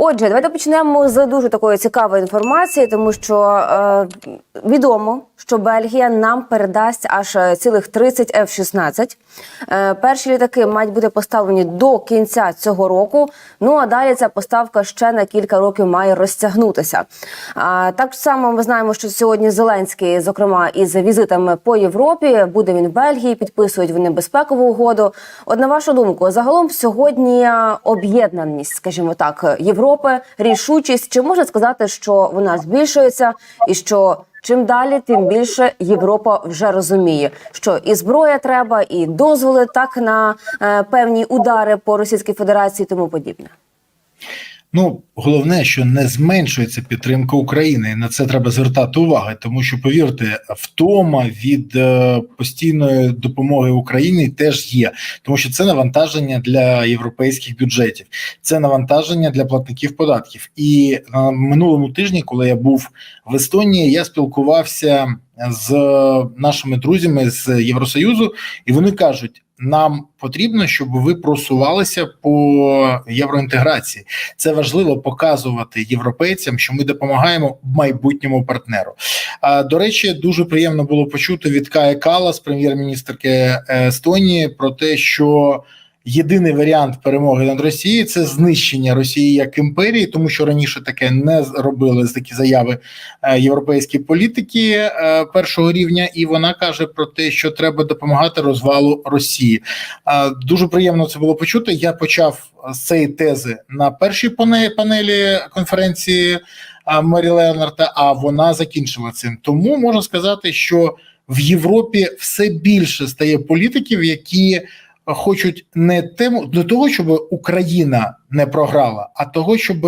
Отже, давайте почнемо з дуже такої цікавої інформації, тому що е, відомо, що Бельгія нам передасть аж е, цілих 30 F-16. Е, перші літаки мають бути поставлені до кінця цього року. Ну а далі ця поставка ще на кілька років має розтягнутися. Так само ми знаємо, що сьогодні Зеленський, зокрема, із візитами по Європі, буде він в Бельгії, підписують вони безпекову угоду. От на вашу думку, загалом сьогодні е, об'єднаність, скажімо так, Європи, рішучість, чи можна сказати, що вона збільшується, і що чим далі, тим більше Європа вже розуміє, що і зброя треба, і дозволи так на е, певні удари по Російській Федерації, і тому подібне. Ну, головне, що не зменшується підтримка України. І на це треба звертати увагу, тому що повірте, втома від е, постійної допомоги Україні теж є, тому що це навантаження для європейських бюджетів, це навантаження для платників податків. І на минулому тижні, коли я був в Естонії, я спілкувався з нашими друзями з Євросоюзу, і вони кажуть. Нам потрібно, щоб ви просувалися по євроінтеграції. Це важливо показувати європейцям, що ми допомагаємо майбутньому партнеру. А до речі, дуже приємно було почути від Кая Калас, прем'єр-міністрки Естонії, про те, що єдиний варіант перемоги над Росією це знищення Росії як імперії, тому що раніше таке не робили такі заяви е, європейські політики е, першого рівня, і вона каже про те, що треба допомагати розвалу Росії. Е, Дуже приємно це було почути. Я почав з цієї тези на першій пане- панелі конференції Мері Ленарта, а вона закінчила цим. Тому можна сказати, що в Європі все більше стає політиків, які хочуть не тему до того, щоб Україна не програла, а того, щоб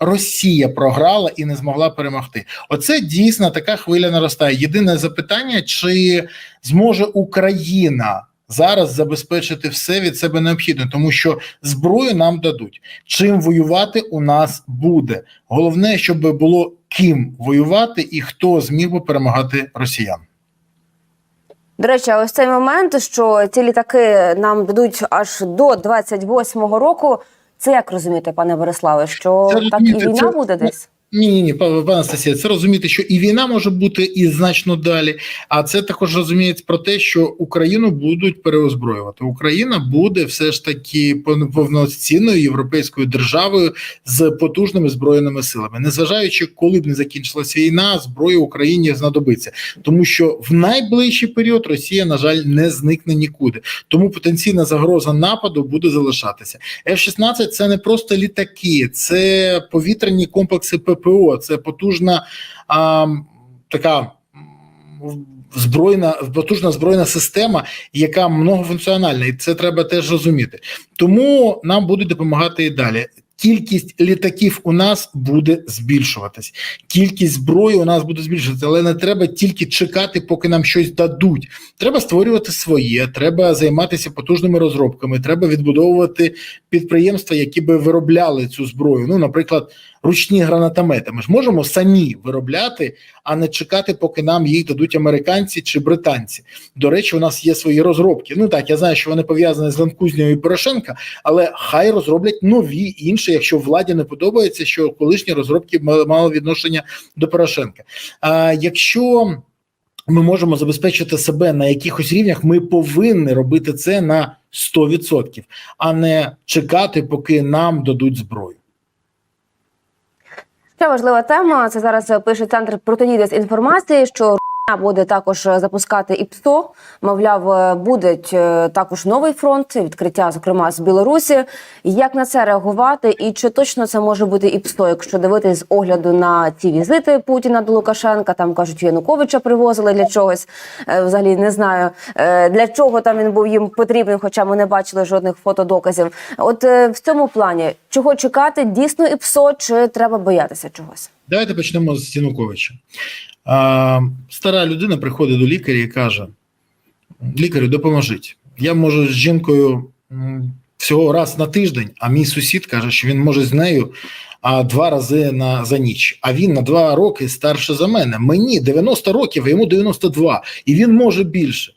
Росія програла і не змогла перемогти. Оце дійсно така хвиля наростає. Єдине запитання: чи зможе Україна зараз забезпечити все від себе необхідне, тому що зброю нам дадуть. Чим воювати у нас буде. Головне, щоб було ким воювати і хто зміг би перемагати росіян. До речі, а ось цей момент, що ці літаки нам дадуть аж до 28-го року. Це як розумієте, пане Бориславе, що Це так і війна це- буде десь? Ні, ні, ні, пане Анастасія, це розуміти, що і війна може бути і значно далі. А це також розуміється про те, що Україну будуть переозброювати. Україна буде все ж таки повноцінною європейською державою з потужними збройними силами, незважаючи, коли б не закінчилася війна, зброя Україні знадобиться, тому що в найближчий період Росія, на жаль, не зникне нікуди. Тому потенційна загроза нападу буде залишатися. F-16 – це не просто літаки, це повітряні комплекси ППО, це потужна а, така збройна, потужна збройна система, яка многофункціональна, і це треба теж розуміти. Тому нам будуть допомагати і далі. Кількість літаків у нас буде збільшуватись, кількість зброї у нас буде збільшуватися, але не треба тільки чекати, поки нам щось дадуть. Треба створювати своє, треба займатися потужними розробками, треба відбудовувати підприємства, які би виробляли цю зброю. Ну, наприклад, ручні гранатомети. Ми ж можемо самі виробляти, а не чекати, поки нам їх дадуть американці чи британці. До речі, у нас є свої розробки. Ну так, я знаю, що вони пов'язані з Ланкузнєю і Порошенка, але хай розроблять нові інші, якщо владі не подобається, що колишні розробки мали відношення до Порошенка. А якщо ми можемо забезпечити себе на якихось рівнях, ми повинні робити це на 100%, а не чекати, поки нам дадуть зброю. Ще важлива тема. Це зараз пише центр протидії дезінформації, що буде також запускати ІПСО. Мовляв, буде е, також новий фронт відкриття, зокрема з Білорусі. Як на це реагувати, і чи точно це може бути ІПСО, якщо дивитись з огляду на ці візити Путіна до Лукашенка? Там кажуть, Януковича привозили для чогось. Е, Взагалі не знаю е, для чого там він був їм потрібен, хоча ми не бачили жодних фотодоказів. От е, в цьому плані чого чекати? Дійсно ІПСО, чи треба боятися чогось? Давайте почнемо з Януковича. Стара людина приходить до лікаря і каже: лікарю, допоможіть. Я можу з жінкою всього раз на тиждень, а мій сусід каже, що він може з нею а, два рази на, за ніч. А він на два роки старше за мене. Мені 90 років, а йому 92, і він може більше.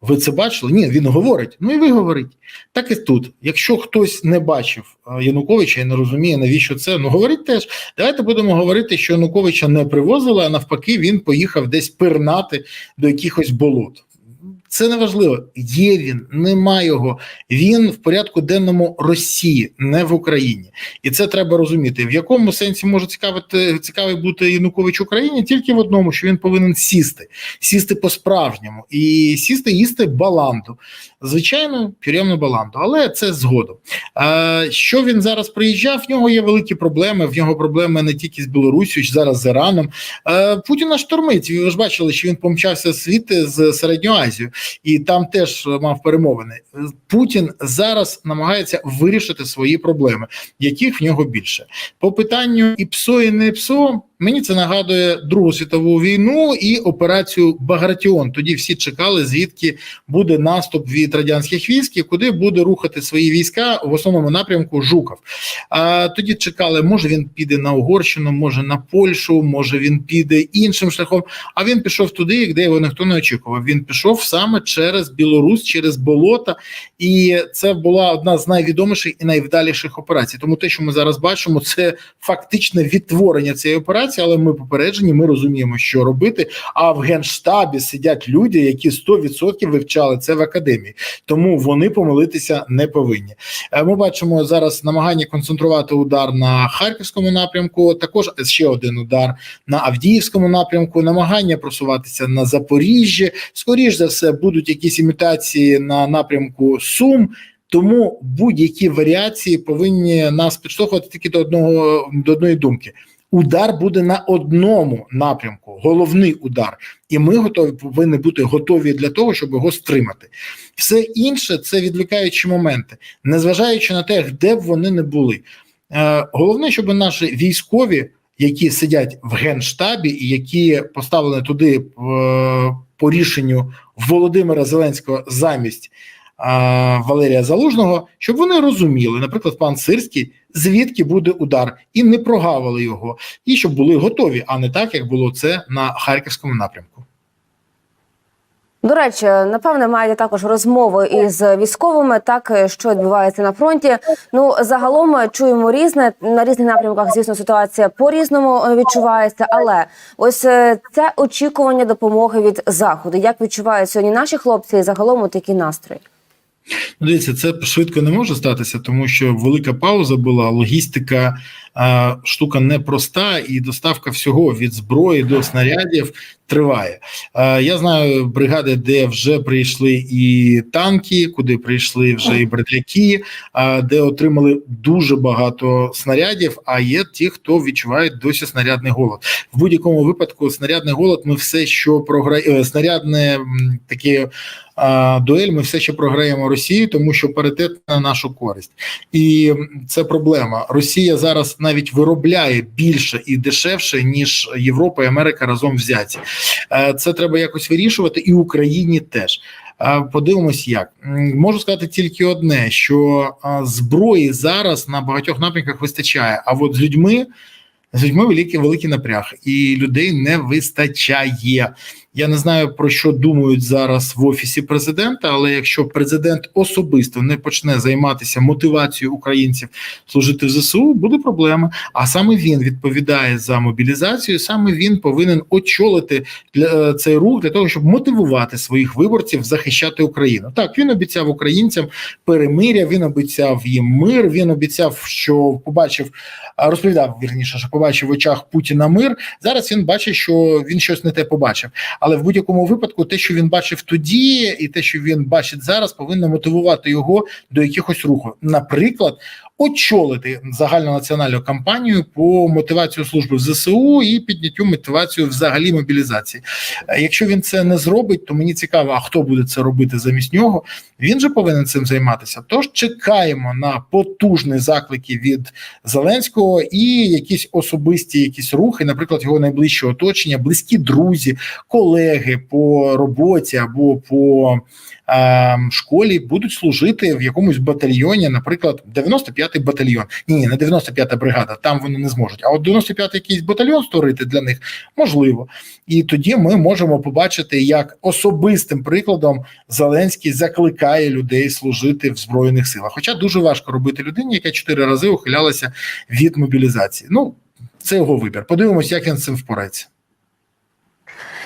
Ви це бачили? Ні, він говорить. Ну і ви говорить. Так і тут. Якщо хтось не бачив е, Януковича і не розуміє, навіщо це, ну говорить теж. Давайте будемо говорити, що Януковича не привозили, а навпаки, він поїхав десь пирнати до якихось болот. Це не важливо. Є він, нема його. Він в порядку денному Росії, не в Україні, і це треба розуміти. В якому сенсі може цікавити цікавий бути Янукович Україні? Тільки в одному, що він повинен сісти, сісти по-справжньому і сісти, їсти баланду. Звичайно, тюремну баланду, але це згодом. Що він зараз приїжджав? В нього є великі проблеми. В нього проблеми не тільки з Білорусію, зараз з Іраном. Путіна штормить. Ви ж бачили, що він помчався звідти з середньої Азії, і там теж мав перемовини. Путін зараз намагається вирішити свої проблеми, яких в нього більше. По питанню і ПСО, і не ПСО. Мені це нагадує Другу світову війну і операцію Багратіон. Тоді всі чекали, звідки буде наступ від радянських військ, і куди буде рухати свої війська в основному напрямку Жуков. А тоді чекали, може він піде на Угорщину, може на Польщу, може він піде іншим шляхом. А він пішов туди, де його ніхто не очікував. Він пішов саме через Білорусь, через болота, і це була одна з найвідоміших і найвдаліших операцій. Тому те, що ми зараз бачимо, це фактичне відтворення цієї операції. Але ми попереджені, ми розуміємо, що робити. А в генштабі сидять люди, які 100% вивчали це в академії, тому вони помилитися не повинні. Е, Ми бачимо зараз намагання концентрувати удар на харківському напрямку. Також ще один удар на Авдіївському напрямку. Намагання просуватися на Запоріжжі. Скоріш за все, будуть якісь імітації на напрямку Сум. Тому будь-які варіації повинні нас підштовхувати тільки до одного до одної думки. Удар буде на одному напрямку, головний удар, і ми готові повинні бути готові для того, щоб його стримати. Все інше це відвлікаючі моменти, незважаючи на те, де б вони не були. Е, головне, щоб наші військові, які сидять в генштабі і які поставлені туди е, по рішенню Володимира Зеленського замість. Валерія Залужного, щоб вони розуміли, наприклад, пан Сирський, звідки буде удар, і не прогавили його, і щоб були готові, а не так, як було це на харківському напрямку. До речі, напевне, маєте також розмови із військовими, так що відбувається на фронті. Ну загалом чуємо різне на різних напрямках. Звісно, ситуація по різному відчувається, але ось е, це очікування допомоги від заходу. Як відчувають сьогодні наші хлопці, і загалом такі настрої. Ну, дивіться, це швидко не може статися, тому що велика пауза була. Логістика штука непроста, і доставка всього від зброї до снарядів триває. Я знаю бригади, де вже прийшли і танки, куди прийшли вже і бредляки, де отримали дуже багато снарядів. А є ті, хто відчувають досі снарядний голод. В будь-якому випадку снарядний голод. Ми все, що програє снарядне таке. Дуель ми все ще програємо Росії, тому що паритет на нашу користь, і це проблема. Росія зараз навіть виробляє більше і дешевше ніж Європа і Америка разом взяті. Це треба якось вирішувати, і Україні теж. Подивимось, як можу сказати тільки одне: що зброї зараз на багатьох напрямках вистачає. А от з людьми з людьми великий великий напряг, і людей не вистачає. Я не знаю про що думають зараз в офісі президента, але якщо президент особисто не почне займатися мотивацією українців служити в ЗСУ, буде проблема. А саме він відповідає за мобілізацію. Саме він повинен очолити для цей рух для того, щоб мотивувати своїх виборців захищати Україну. Так він обіцяв українцям перемиря. Він обіцяв їм мир. Він обіцяв, що побачив, розповідав вірніше, що побачив в очах Путіна мир. Зараз він бачить, що він щось не те побачив. Але в будь-якому випадку, те, що він бачив тоді, і те, що він бачить зараз, повинно мотивувати його до якихось руху. Наприклад, очолити загальнонаціональну кампанію по мотивацію служби в ЗСУ і підняттю мотивацію взагалі мобілізації. Якщо він це не зробить, то мені цікаво, а хто буде це робити замість нього. Він же повинен цим займатися. Тож чекаємо на потужні заклики від Зеленського і якісь особисті якісь рухи, наприклад, його найближче оточення, близькі друзі, колеги по роботі або по школі будуть служити в якомусь батальйоні, наприклад, 95 95-й батальйон. Ні, ні, не 95-та бригада, там вони не зможуть. А от 95-й якийсь батальйон створити для них можливо. І тоді ми можемо побачити, як особистим прикладом Зеленський закликає людей служити в збройних силах. Хоча дуже важко робити людині, яка чотири рази ухилялася від мобілізації. Ну це його вибір. Подивимось, як він з цим впорається.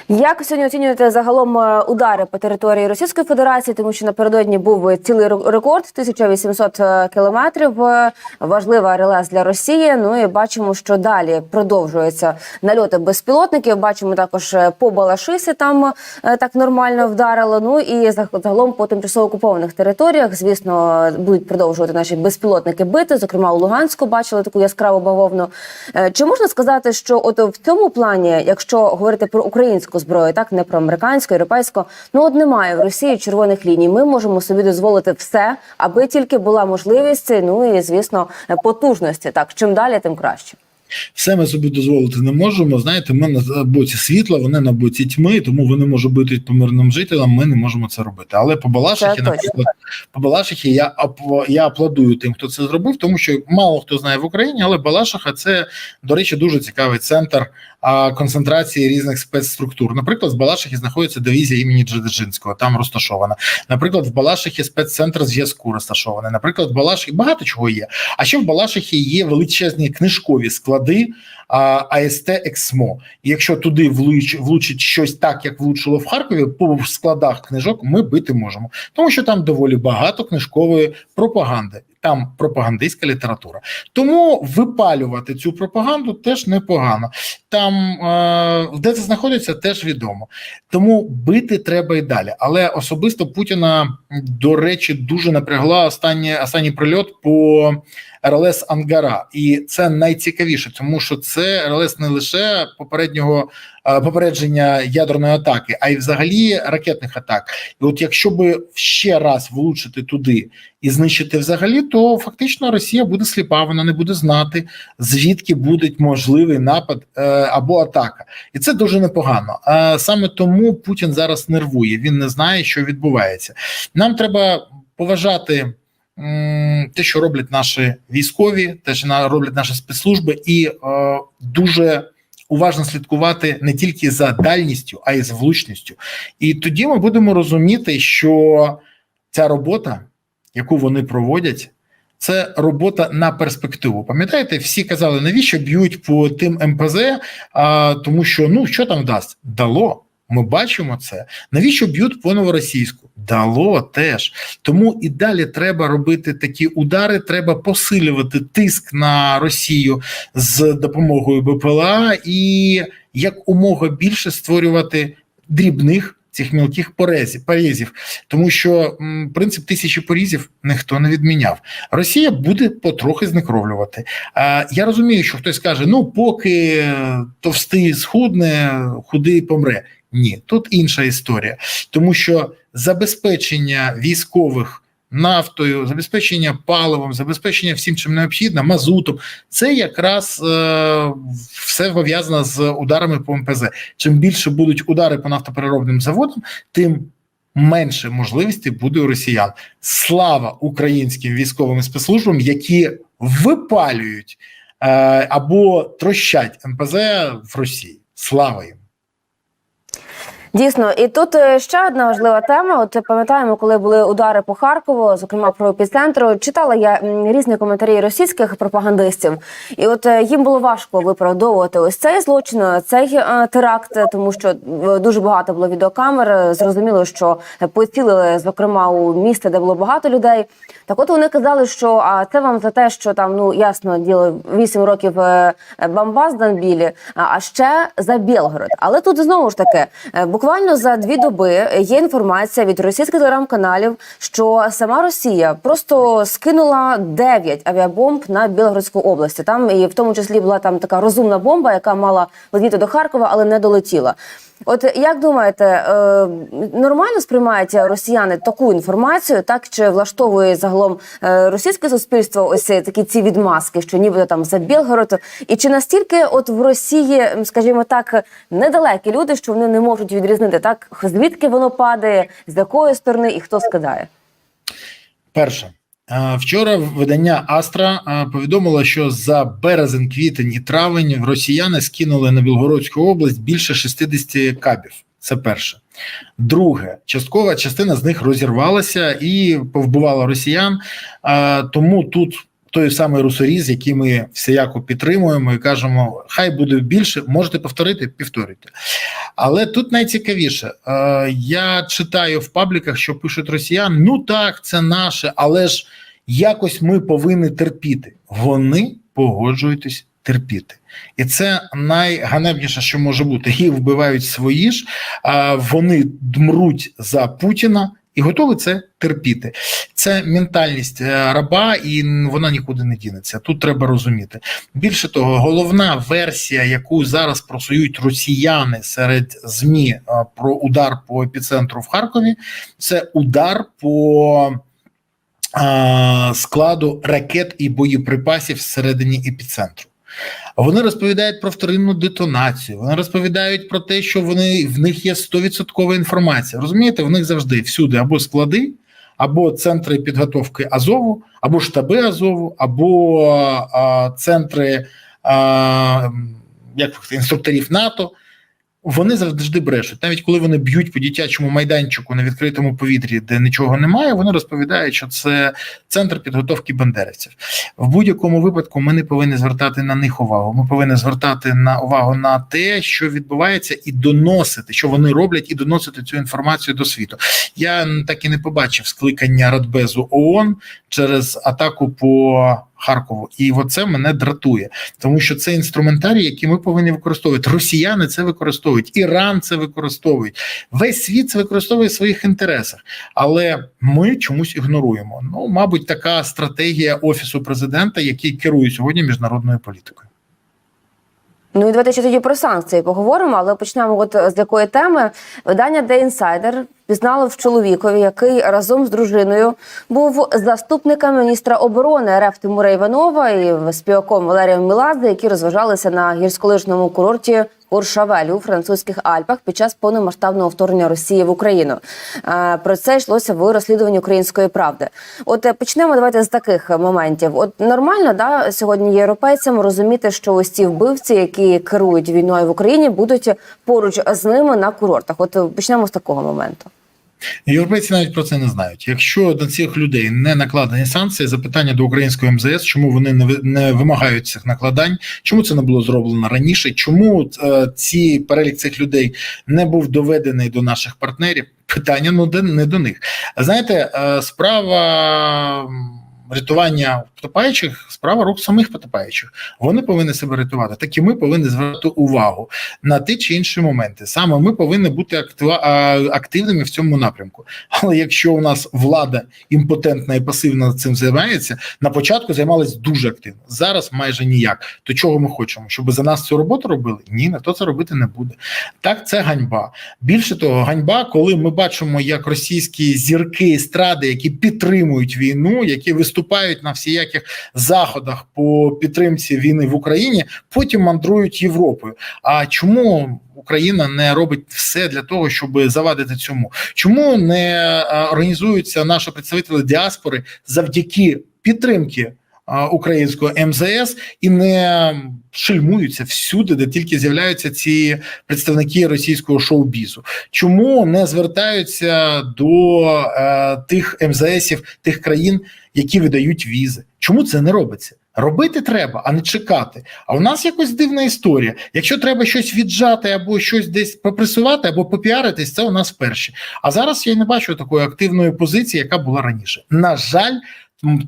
Як сьогодні оцінюєте загалом е, удари по території Російської Федерації, тому що напередодні був цілий ре- рекорд 1800 кілометрів. е, Важлива релес для Росії. Ну і бачимо, що далі продовжуються нальоти безпілотників. Бачимо також е, по Балашисі там е, так нормально вдарило. Ну і загалом по тимчасово окупованих територіях, звісно, будуть продовжувати наші безпілотники бити. Зокрема, у Луганську бачили таку яскраву бавовну. Е, Чи можна сказати, що от в цьому плані, якщо говорити про українську зброю, так не про американську, європейську, ну от немає в Росії червоних ліній. Ми можемо собі дозволити все, аби тільки була можливість, ну і звісно, потужності. Так чим далі, тим краще. Все ми собі дозволити не можемо. Знаєте, ми на боці світла, вони на боці тьми, тому вони можуть бити по мирним жителям. Ми не можемо це робити. Але по Балашихі, наприклад, по Балашихі я я аплодую тим, хто це зробив, тому що мало хто знає в Україні, але Балашиха це, до речі, дуже цікавий центр концентрації різних спецструктур. Наприклад, в Балашихі знаходиться дивізія імені Дзержинського, там розташована. Наприклад, в Балашихі спеццентр зв'язку розташований. Наприклад, в Балашихі багато чого є. А ще в Балашихі є величезні книжкові склади АСТ Ексмо. Якщо туди влуч, влучить щось так, як влучило в Харкові, по складах книжок ми бити можемо, тому що там доволі багато книжкової пропаганди. Там пропагандистська література. Тому випалювати цю пропаганду теж непогано. Там е, де це знаходиться, теж відомо. Тому бити треба і далі. Але особисто Путіна, до речі, дуже напрягла останній, останній прильот по РЛС Ангара, і це найцікавіше, тому що це РЛС не лише попереднього попередження ядерної атаки, а й взагалі ракетних атак. І от якщо би ще раз влучити туди і знищити взагалі, то фактично Росія буде сліпа, вона не буде знати звідки буде можливий напад е, або атака, і це дуже непогано. А саме тому Путін зараз нервує. Він не знає, що відбувається. Нам треба поважати те, що роблять наші військові, те, що роблять наші спецслужби, і е, дуже уважно слідкувати не тільки за дальністю, а й за влучністю. І тоді ми будемо розуміти, що ця робота, яку вони проводять. Це робота на перспективу. Пам'ятаєте, всі казали, навіщо б'ють по тим МПЗ, а, тому що ну що там дасть? Дало. Ми бачимо це. Навіщо б'ють по новоросійську? Дало теж. Тому і далі треба робити такі удари. Треба посилювати тиск на Росію з допомогою БПЛА і як умога більше створювати дрібних цих мілких порезів, порізів, тому що м, принцип тисячі порізів ніхто не відміняв. Росія буде потрохи знекровлювати. А, я розумію, що хтось каже: ну, поки товстий схудне, худий помре. Ні, тут інша історія, тому що забезпечення військових нафтою, забезпечення паливом, забезпечення всім чим необхідно, мазутом, це якраз е, все пов'язано з ударами по МПЗ. Чим більше будуть удари по нафтопереробним заводам, тим менше можливості буде у росіян. Слава українським військовим спецслужбам, які випалюють е, або трощать МПЗ в Росії. Слава їм! Дійсно, і тут е, ще одна важлива тема. От пам'ятаємо, коли були удари по Харкову, зокрема про епіцентру. Читала я різні коментарі російських пропагандистів, і от е, їм було важко виправдовувати ось цей злочин, е, цей теракт, тому що дуже багато було відеокамер. Зрозуміло, що поцілили зокрема у місце, де було багато людей. Так, от вони казали, що а це вам за те, що там ну ясно діло 8 років Бамбас Данбілі, а ще за Білгород. Але тут знову ж таки, е, буквально за дві доби є інформація від російських телеграм-каналів, що сама Росія просто скинула 9 авіабомб на Білгородську область. Там і в тому числі була там така розумна бомба, яка мала летіти до Харкова, але не долетіла. От як думаєте, е, нормально сприймають росіяни таку інформацію, так чи влаштовує загалом е, російське суспільство ось такі ці відмазки, що нібито там за Білгород, і чи настільки от в Росії, скажімо так, недалекі люди, що вони не можуть відрізнити так, звідки воно падає, з якої сторони і хто скидає? Перше, Вчора видання Астра е, повідомило, що за березень, квітень і травень росіяни скинули на Білгородську область більше 60 кабів. Це перше. Друге, часткова частина з них розірвалася і повбивала росіян. Е, Тому тут той самий русоріз, який ми всіяко підтримуємо і кажемо, хай буде більше, можете повторити, повторюйте. Але тут найцікавіше, е, я читаю в пабліках, що пишуть росіян: ну так, це наше, але ж якось ми повинні терпіти. Вони погоджуєтесь терпіти. І це найганебніше, що може бути. Їх вбивають свої ж, вони дмруть за Путіна. І готові це терпіти. Це ментальність е, раба, і вона нікуди не дінеться. Тут треба розуміти. Більше того, головна версія, яку зараз просують росіяни серед змі е, про удар по епіцентру в Харкові, це удар по е, складу ракет і боєприпасів всередині епіцентру. Вони розповідають про вторинну детонацію. Вони розповідають про те, що вони в них є 100% інформація. Розумієте, в них завжди всюди або склади, або центри підготовки Азову, або штаби Азову, або а, центри а, як інструкторів НАТО. Вони завжди брешуть. Навіть коли вони б'ють по дитячому майданчику на відкритому повітрі, де нічого немає, вони розповідають, що це центр підготовки бандерівців. В будь-якому випадку ми не повинні звертати на них увагу. Ми повинні звертати на увагу на те, що відбувається, і доносити, що вони роблять, і доносити цю інформацію до світу. Я так і не побачив скликання Радбезу ООН через атаку по Харкову, і оце мене дратує, тому що це інструментарій, який ми повинні використовувати. Росіяни це використовують, Іран це використовують. Весь світ це використовує в своїх інтересах, але ми чомусь ігноруємо. Ну, мабуть, така стратегія офісу президента, який керує сьогодні міжнародною політикою. Ну і давайте ще тоді про санкції поговоримо, але почнемо от з якої теми. Видання The Insider пізнало в чоловікові, який разом з дружиною був заступником міністра оборони РФ Тимура Іванова і співаком Валерієм Міладзе, які розважалися на гірськолижному курорті Куршавель у французьких Альпах під час повномасштабного вторгнення Росії в Україну. Про це йшлося в розслідуванні української правди. От е, почнемо давайте з таких моментів. От нормально да сьогодні європейцям розуміти, що ось ці вбивці, які керують війною в Україні, будуть поруч з ними на курортах. От е, почнемо з такого моменту. Європейці навіть про це не знають. Якщо до цих людей не накладені санкції, запитання до української МЗС, чому вони не не вимагають цих накладань, чому це не було зроблено раніше? Чому е, ці перелік цих людей не був доведений до наших партнерів? Питання ну не до них. Знаєте, е, справа рятування потопаючих, справа рук самих потопаючих. Вони повинні себе рятувати. Так і ми повинні звертати увагу на ті чи інші моменти. Саме ми повинні бути активними в цьому напрямку. Але якщо у нас влада імпотентна і пасивно цим займається, на початку займалась дуже активно. Зараз майже ніяк. То чого ми хочемо? Щоб за нас цю роботу робили? Ні, ніхто це робити не буде. Так, це ганьба. Більше того, ганьба, коли ми бачимо, як російські зірки естради, які підтримують війну, які виступають на всіяких заходах по підтримці війни в Україні, потім мандрують Європою. А чому Україна не робить все для того, щоб завадити цьому? Чому не організуються наші представителі діаспори завдяки підтримки? Українського МЗС і не шельмуються всюди, де тільки з'являються ці представники російського шоу-бізу. Чому не звертаються до е, тих МЗСів тих країн, які видають візи? Чому це не робиться? Робити треба, а не чекати. А у нас якось дивна історія. Якщо треба щось віджати або щось десь попресувати, або попіаритись, це у нас вперше. А зараз я не бачу такої активної позиції, яка була раніше. На жаль,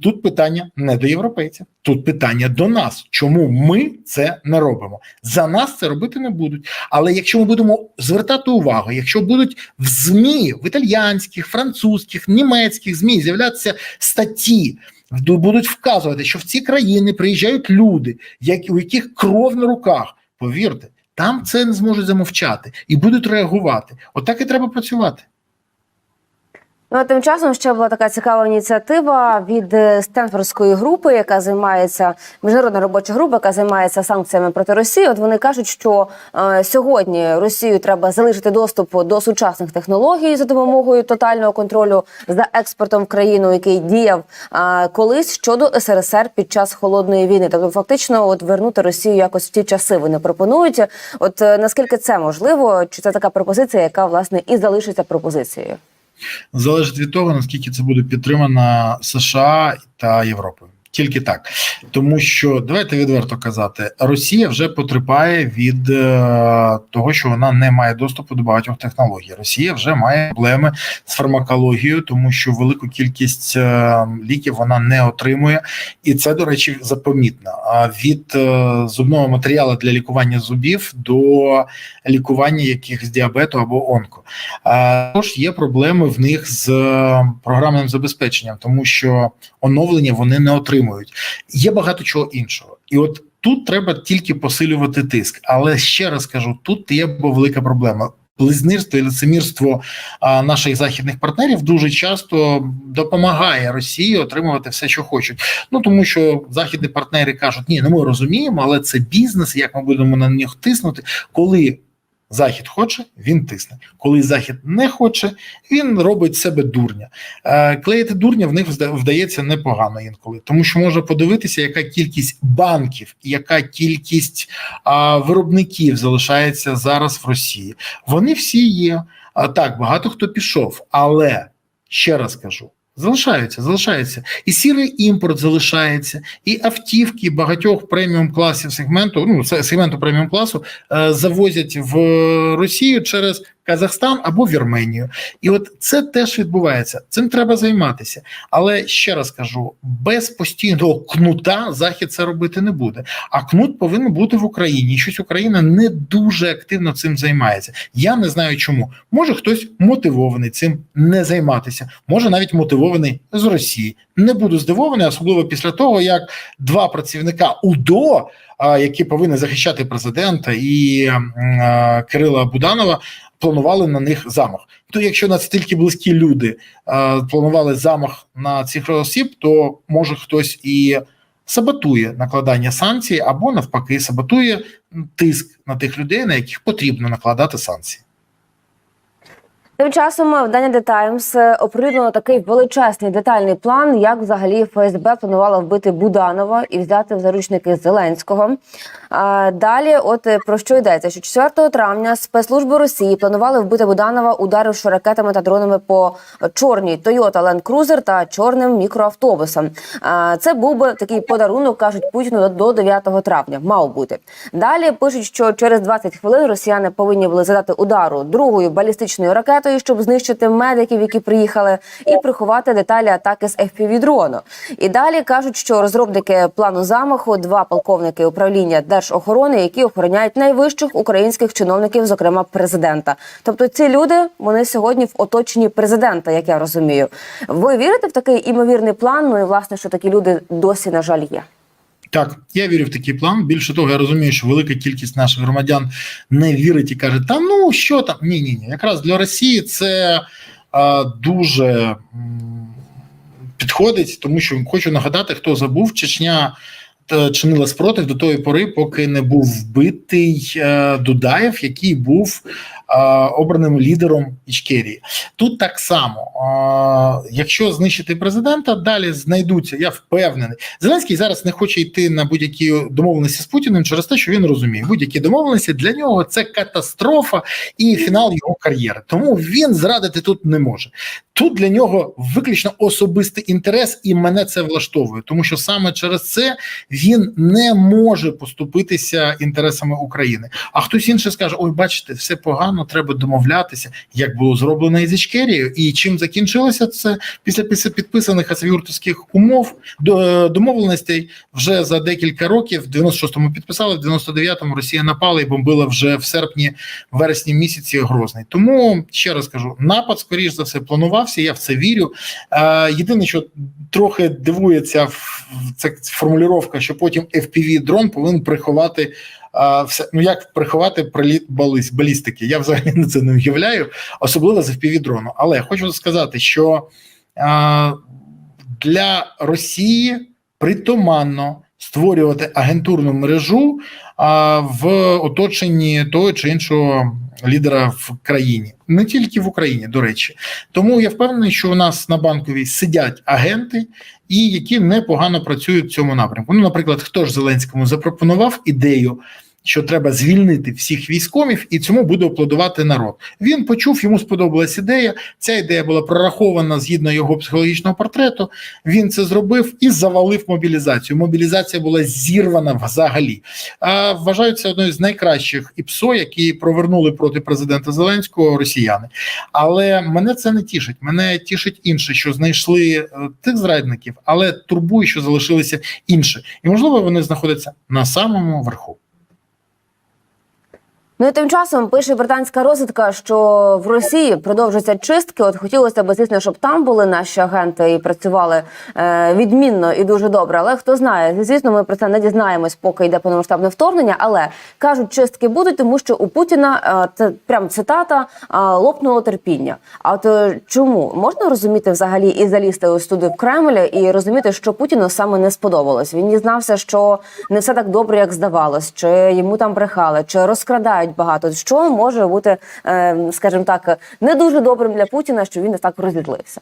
тут питання не до європейців, тут питання до нас. Чому ми це не робимо? За нас це робити не будуть. Але якщо ми будемо звертати увагу, якщо будуть в ЗМІ, в італьянських, французьких, німецьких ЗМІ з'являтися статті. Будуть вказувати, що в ці країни приїжджають люди, які, у яких кров на руках. Повірте, там це не зможуть замовчати і будуть реагувати. Отак і треба працювати. Ну, а тим часом ще була така цікава ініціатива від е, Стенфордської групи, яка займається міжнародна робоча група, яка займається санкціями проти Росії. От вони кажуть, що е, сьогодні Росію треба залишити доступ до сучасних технологій за допомогою тотального контролю за експортом в країну, який діяв е, колись щодо СРСР під час холодної війни. Тобто, фактично, от вернути Росію якось в ті часи вони пропонують. От е, наскільки це можливо, чи це така пропозиція, яка власне і залишиться пропозицією? Залежить від того, наскільки це буде підтримано США та Європою. Тільки так, тому що давайте відверто казати, Росія вже потерпає від е, того, що вона не має доступу до багатьох технологій. Росія вже має проблеми з фармакологією, тому що велику кількість е, ліків вона не отримує, і це, до речі, запомітно. А від е, зубного матеріалу для лікування зубів до лікування якихось діабету або онко. А, Тож є проблеми в них з е, програмним забезпеченням, тому що оновлення вони не отримують. Є багато чого іншого, і от тут треба тільки посилювати тиск. Але ще раз кажу: тут є велика проблема. Близнирство і лицемірство а, наших західних партнерів дуже часто допомагає Росії отримувати все, що хочуть. Ну тому що західні партнери кажуть, ні, ну ми розуміємо, але це бізнес. Як ми будемо на них тиснути, коли Захід хоче, він тисне. Коли Захід не хоче, він робить себе дурня. Е, Клеїти дурня в них вда- вдається непогано інколи, тому що можна подивитися, яка кількість банків, яка кількість виробників залишається зараз в Росії. Вони всі є. Так, багато хто пішов, але ще раз кажу. Залишаються, залишаються. І сірий імпорт залишається, і автівки багатьох преміум класів сегменту, ну сегменту преміум класу, е, завозять в Росію через Казахстан або Вірменію. І от це теж відбувається. Цим треба займатися. Але ще раз кажу: без постійного кнута Захід це робити не буде. А кнут повинен бути в Україні. Щось Україна не дуже активно цим займається. Я не знаю чому. Може хтось мотивований цим не займатися, може навіть мотивований з Росії. Не буду здивований, особливо після того, як два працівника УДО, які повинні захищати президента і Кирила Буданова. Планували на них замах. То якщо настільки близькі люди е, планували замах на цих осіб, то може хтось і саботує накладання санкцій, або навпаки, саботує тиск на тих людей, на яких потрібно накладати санкції. Тим часом видання The Times оприлюднило такий величезний детальний план, як взагалі ФСБ планувало вбити Буданова і взяти в заручники Зеленського. Далі, от е, про що йдеться, що 4 травня спецслужби Росії планували вбити Буданова, ударивши ракетами та дронами по чорній Toyota Land Cruiser та чорним мікроавтобусам. Це був би такий подарунок, кажуть Путіну до 9 травня. Мав бути далі. Пишуть, що через 20 хвилин росіяни повинні були задати удару другою балістичною ракетою, щоб знищити медиків, які приїхали, і приховати деталі атаки з fpv дрону. І далі кажуть, що розробники плану замаху, два полковники управління держохорони, які охороняють найвищих українських чиновників, зокрема президента. Тобто ці люди вони сьогодні в оточенні президента, як я розумію. Ви вірите в такий імовірний план? Ну і власне, що такі люди досі на жаль є. Так, я вірю в такий план. Більше того, я розумію, що велика кількість наших громадян не вірить і каже: та ну що там? Ні, ні, ні. Якраз для Росії це а, дуже підходить, тому що хочу нагадати, хто забув Чечня. Чинила спротив до тої пори, поки не був вбитий е, Дудаєв, який був е, обраним лідером Ічкерії. Тут так само, е, якщо знищити президента, далі знайдуться. Я впевнений. Зеленський зараз не хоче йти на будь-які домовленості з Путіним через те, що він розуміє, будь-які домовленості для нього це катастрофа і фінал його кар'єри. Тому він зрадити тут не може. Тут для нього виключно особистий інтерес, і мене це влаштовує, тому що саме через це він не може поступитися інтересами України. А хтось інший скаже: Ой, бачите, все погано, треба домовлятися, як було зроблено із Ічкерією. І чим закінчилося це після підписаних асвюртовських умов до домовленостей вже за декілька років. В 96-му підписали, в 99-му Росія напала і бомбила вже в серпні, вересні місяці Грозний. Тому ще раз кажу: напад, скоріш за все, планувався. Я в це вірю. Е, єдине, що трохи дивується в це формулювання, що потім FPV дрон повинен приховати все ну як приховати приліт баліс, балістики. Я взагалі на це не уявляю, особливо за впівдрону. Але хочу сказати, що а, для Росії притоманно створювати агентурну мережу а, в оточенні того чи іншого лідера в країні, не тільки в Україні, до речі. Тому я впевнений, що у нас на банковій сидять агенти, і які непогано працюють в цьому напрямку. Ну, наприклад, хто ж Зеленському запропонував ідею. Що треба звільнити всіх військомів, і цьому буде аплодувати народ. Він почув, йому сподобалась ідея. Ця ідея була прорахована згідно його психологічного портрету. Він це зробив і завалив мобілізацію. Мобілізація була зірвана взагалі. А вважаються одною з найкращих ІПСО, які провернули проти президента Зеленського росіяни. Але мене це не тішить. Мене тішить інше, що знайшли е, тих зрадників, але турбує, що залишилися інші, і можливо вони знаходяться на самому верху. Ну і тим часом пише британська розвідка, що в Росії продовжуються чистки. От хотілося б, звісно, щоб там були наші агенти і працювали е, відмінно і дуже добре. Але хто знає, звісно, ми про це не дізнаємось, поки йде повномасштабне вторгнення. Але кажуть, чистки будуть, тому що у Путіна е, це прям цитата е, лопнуло терпіння. А от е, чому можна розуміти взагалі і залізти ось туди в Кремль і розуміти, що Путіну саме не сподобалось? Він дізнався, що не все так добре, як здавалось, чи йому там брехали, чи розкрадають багато. Що може бути, е, скажімо так, не дуже добрим для Путіна, що він так розвідлився.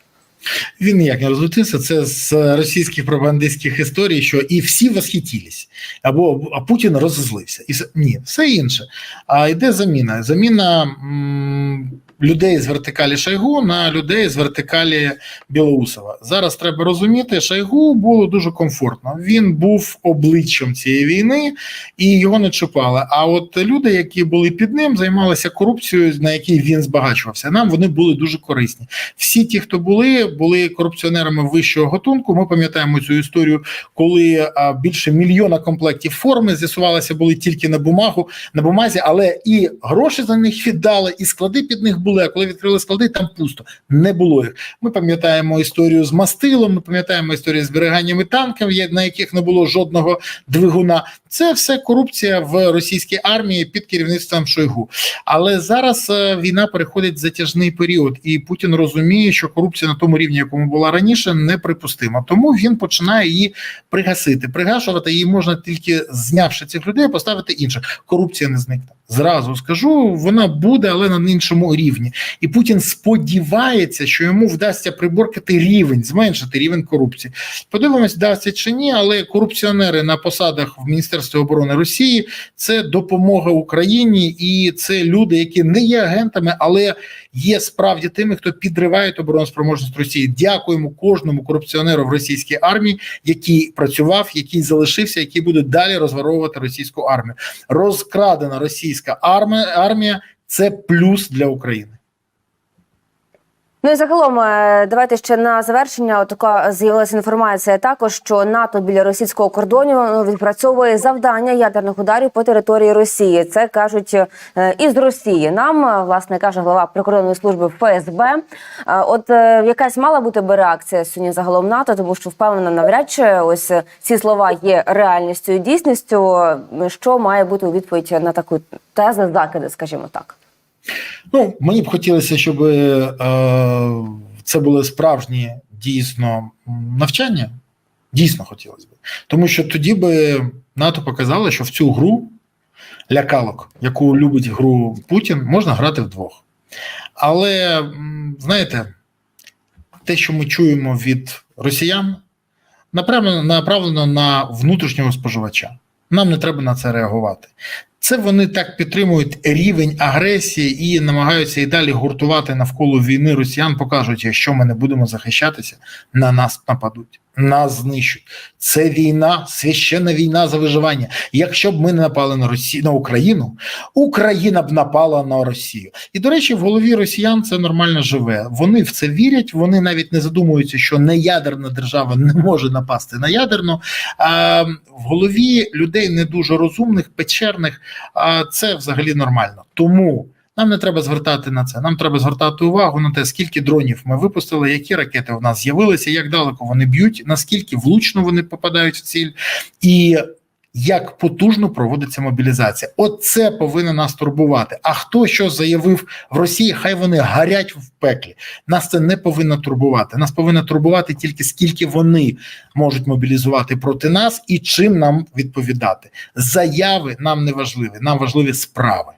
Він ніяк не розлютився. Це з російських пропагандистських історій, що і всі восхитілись, або а Путін розозлився. І ні, все інше. А йде заміна. Заміна м, людей з вертикалі Шойгу на людей з вертикалі Білоусова. Зараз треба розуміти, Шойгу було дуже комфортно. Він був обличчям цієї війни і його не чіпали. А от люди, які були під ним, займалися корупцією, на якій він збагачувався. Нам вони були дуже корисні. Всі ті, хто були, були корупціонерами вищого готунку. Ми пам'ятаємо цю історію, коли більше мільйона комплектів форми з'ясувалося, були тільки на бумагу, на бумазі, але і гроші за них віддали, і склади під них були. А коли відкрили склади, там пусто не було їх. Ми пам'ятаємо історію з мастилом. Ми пам'ятаємо історію з зберіганнями танків, на яких не було жодного двигуна. Це все корупція в російській армії під керівництвом Шойгу. Але зараз е, війна переходить в затяжний період, і Путін розуміє, що корупція на тому рівні, якому була раніше, неприпустима. Тому він починає її пригасити. Пригашувати її можна тільки знявши цих людей, поставити інших. Корупція не зникне. Зразу скажу, вона буде, але на іншому рівні. І Путін сподівається, що йому вдасться приборкати рівень, зменшити рівень корупції. Подивимось, вдасться чи ні, але корупціонери на посадах в Міністерстві оборони Росії це допомога Україні, і це люди, які не є агентами, але є справді тими, хто підриває обороноспроможність Росії. Дякуємо кожному корупціонеру в російській армії, який працював, який залишився, який буде далі розворовувати російську армію. Розкрадена російська армія, армія це плюс для України. Ну і загалом, е, давайте ще на завершення. Така з'явилася інформація також, що НАТО біля російського кордону ну, відпрацьовує завдання ядерних ударів по території Росії. Це кажуть е, із Росії. Нам е, власне каже глава прикордонної служби ФСБ. Е, От е, якась мала бути би реакція сьогодні загалом НАТО, тому що впевнена, навряд чи ось е, ці слова є реальністю і дійсністю. Е, Що має бути у відповідь на таку тезу, закиди, скажімо так. Ну, мені б хотілося, щоб е, це були справжні дійсно навчання. Дійсно хотілося б. Тому що тоді би НАТО показало, що в цю гру лякалок, яку любить гру Путін, можна грати вдвох. Але знаєте, те, що ми чуємо від росіян, направлено, направлено на внутрішнього споживача. Нам не треба на це реагувати. Це вони так підтримують рівень агресії і намагаються і далі гуртувати навколо війни росіян, покажуть, якщо ми не будемо захищатися, на нас нападуть, нас знищать. Це війна, священна війна за виживання. Якщо б ми не напали на Росію на Україну, Україна б напала на Росію. І до речі, в голові росіян це нормально живе. Вони в це вірять. Вони навіть не задумуються, що неядерна держава не може напасти на ядерну. А в голові людей не дуже розумних, печерних. А це взагалі нормально. Тому нам не треба звертати на це. Нам треба звертати увагу на те, скільки дронів ми випустили, які ракети в нас з'явилися, як далеко вони б'ють, наскільки влучно вони попадають в ціль, і як потужно проводиться мобілізація. От це повинно нас турбувати. А хто що заявив в Росії, хай вони гарять в пеклі. Нас це не повинно турбувати. Нас повинно турбувати тільки скільки вони можуть мобілізувати проти нас і чим нам відповідати. Заяви нам не важливі, нам важливі справи.